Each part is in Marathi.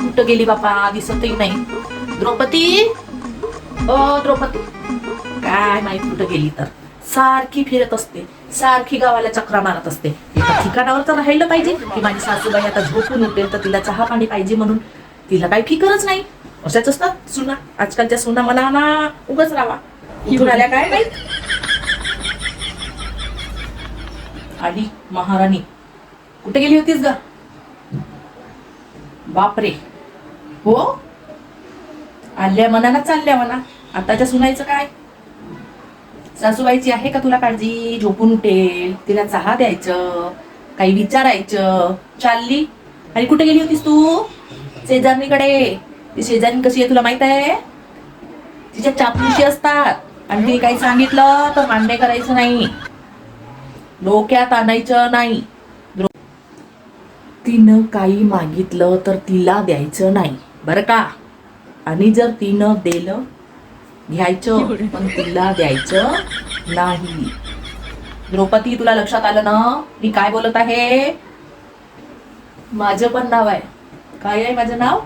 कुठं गेली बापा? दिसतही नाही. द्रौपदी? ओ द्रौपदी. काय माहीत कुठं गेली तर. सारखी फिरत असते. सारखी गावाला चक्रा मारत असते. एका ठिकाणावर तर राहिलं पाहिजे की माझी सासूबाई आता झोपून उठेल तर तिला चहा पाणी पाहिजे म्हणून. तिला काही फिकरच नाही. अशाच असतात सुना. आजकालच्या सुना मला ना उगाच राहा इथून आल्या काय नाही आली महाराणी. कुठे गेली होतीस ग? बापरे. हो? आल्या मनाला चालल्या म्हणा आताच्या सुनायचं काय? सासूबाईची आहे का तुला काळजी? झोपून उठेल. तिला चहा द्यायचं. काही विचारायचं. चालली. आणि कुठे गेली होतीस तू? शेजारणीकडे. ती शेजारी कशी आहे तुला माहीत आहे? तिच्या चापलुशी असतात. आणि तिने काही सांगितलं तर मान्य करायचं नाही. डोक्यात आणायचं नाही. तिनं काही मागितलं तर तिला द्यायचं नाही बरं का? आणि जर तिनं दिलं घ्यायचं पण तिला द्यायचं नाही. द्रौपदी तुला लक्षात आलं ना? मी काय बोलत आहे? माझं पण नाव आहे. काय आहे माझं नाव?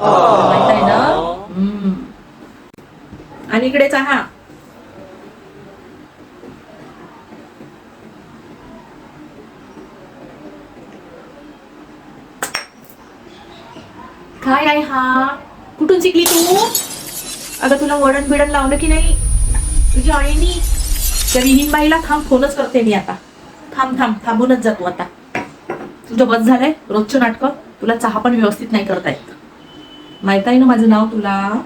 माहीत आहे ना? हम्म. आणि इकडे चहा. काय आहे हा? कुठून शिकली तू? अगं तुला वडण बिडण लावलं की नाही? तुझी आईनी त्या बाईला थांब फोनच करते मी आता. थांब थांब थांबूनच जातो आता. तुझं बस झालंय? रोजचं नाटकं? तुला चहा पण व्यवस्थित नाही करता येत. माहीत आहे ना माझं नाव तुला?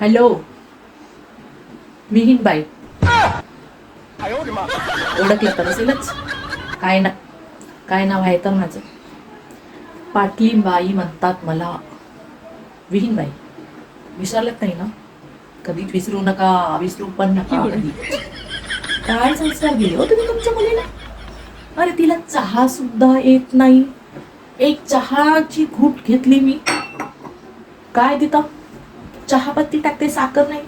हॅलो? विहीनबाई. ओळखलं तर असेलच. काय ना काय नाव आहे तर माझं? पाटलीबाई म्हणतात मला विहीनबाई. विसरलत नाही ना? कधीच विसरू नका विसरू पण नका. कधी काय संस्कार दिले हो तुम्ही तुमच्या मुलीला? अरे तिला चहा सुद्धा येत नाही. एक चहाची घूट घेतली मी. काय देता? चहापत्ती टाकते साखर नाही.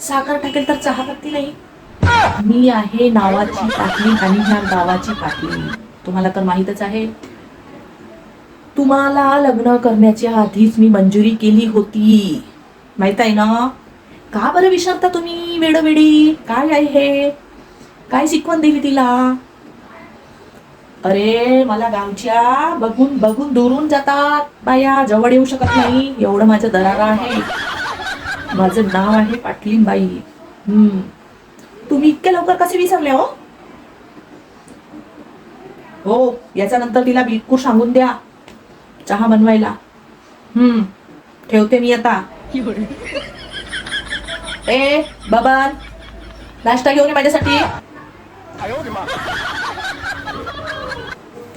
साखर टाकेल तर चहापत्ती नाही. मी आहे नावाची पाटली आणि ह्या गावाची पाटली. तुम्हाला तर माहीतच आहे. तुम्हाला लग्न करण्याच्या आधीच मी मंजुरी केली होती. माहीत आहे ना? का बरं विचारता तुम्ही वेळोवेळी काय आहे हे? काय शिकवण दिली तिला? अरे मला गावच्या बघून बघून दुरून जातात. बाया जवळ येऊ शकत नाही. एवढं माझं दरारा आहे. माझं नाव आहे पाटलीबाई हम्म. तुम्ही इतक्या लवकर कसे विसरले हो? हो याच्यानंतर तिला बिलकुल सांगून द्या. चहा बनवायला हम्म ठेवते मी आता ए बाबा नाश्ता घेऊन माझ्यासाठी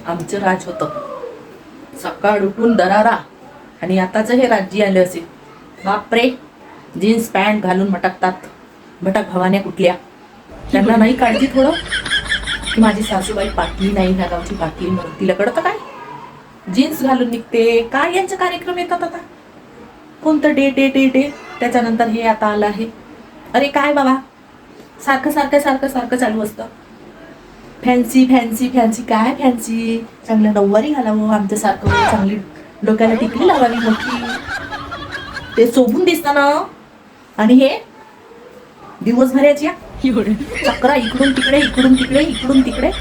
आमचं राज होतं सकाळ उठून दरारा आणि आताच हे राज्य आले असेल बापरे जीन्स पॅन्ट घालून मटकतात. भटक भावाने कुठल्या? त्यांना नाही काळजी थोडं. की माझी सासूबाई पाटली नाही ह्या गावची पाटली म्हणून. तिला कळतं काय? जीन्स घालून निघते. काय यांचे कार्यक्रम येतात आता? कोणतं डे डे डे डे? त्याच्यानंतर हे आता आलं आहे. अरे काय बाबा? सारखं सारखं सारखं सारखं चालू असतं. फॅन्सी फॅन्सी फॅन्सी काय फॅन्सी चांगलं नऊवारी घालावं आमच्यासारखं चांगली डोक्याला टिकली लावावी मोठी. ते शोभून दिसतं ना. आणि हे? दिवसभराच्या चक्रा इकडून तिकडे इकडून तिकडे इकडून तिकडे.